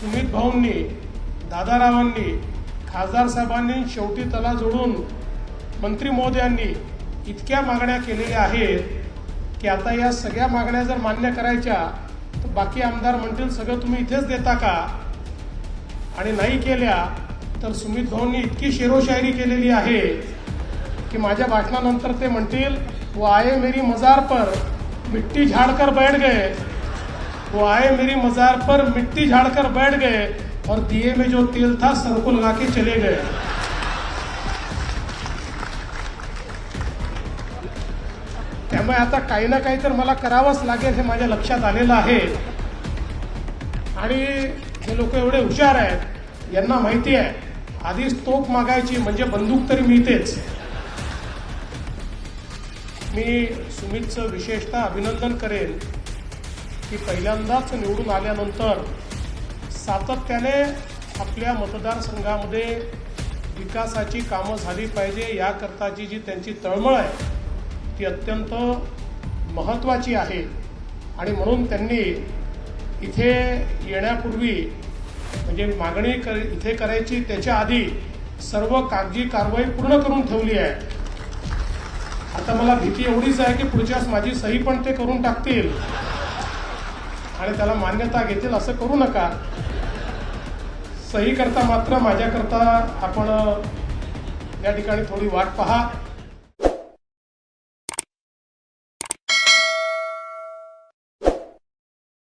सुमित भाऊंनी दादारावांनी खासदार साहेबांनी शेवटी तला जोडून मंत्री महोदयांनी इतक्या मागण्या केलेल्या आहेत की आता या सगळ्या मागण्या जर मान्य करायच्या तर बाकी आमदार म्हणतील सगळं तुम्ही इथेच देता का? आणि नाही केल्या तर सुमित भाऊंनी इतकी शेरोशायरी केलेली आहे की माझ्या भाषणानंतर ते म्हणतील व आए मेरी मजार पर मिट्टी झाड़कर बैठ गए. वो आए मेरी मजार पर मिट्टी झाड़कर बैठ गए और दिए में जो तेल था सर को लगा के चले गए। त्यामुळे आता काही ना काही तर मला करावंच लागेल हे माझ्या लक्षात आलेलं आहे. आणि हे लोक एवढे हुशार आहेत यांना माहिती आहे आधीच तोफ मागायची म्हणजे बंदूक तरी मिळतेच. मी सुमितचं विशेषतः अभिनंदन करेन. की पहिल्यांदाच निवडून आल्यानंतर सातत्याने आपल्या मतदारसंघामध्ये विकासाची कामं झाली पाहिजे याकरताची जी त्यांची तळमळ आहे ती अत्यंत महत्त्वाची आहे. आणि म्हणून त्यांनी इथे येण्यापूर्वी म्हणजे मागणी कर इथे करायची त्याच्या आधी सर्व कागजी कारवाई पूर्ण करून ठेवली आहे. आता मला भीती एवढीच आहे की पुढच्याच माझी सही पण ते करून टाकतील. आणि त्याला मान्यता घेतील असं करू नका. सही करता मात्र माझ्याकरता आपण या ठिकाणी थोडी वाट पहा.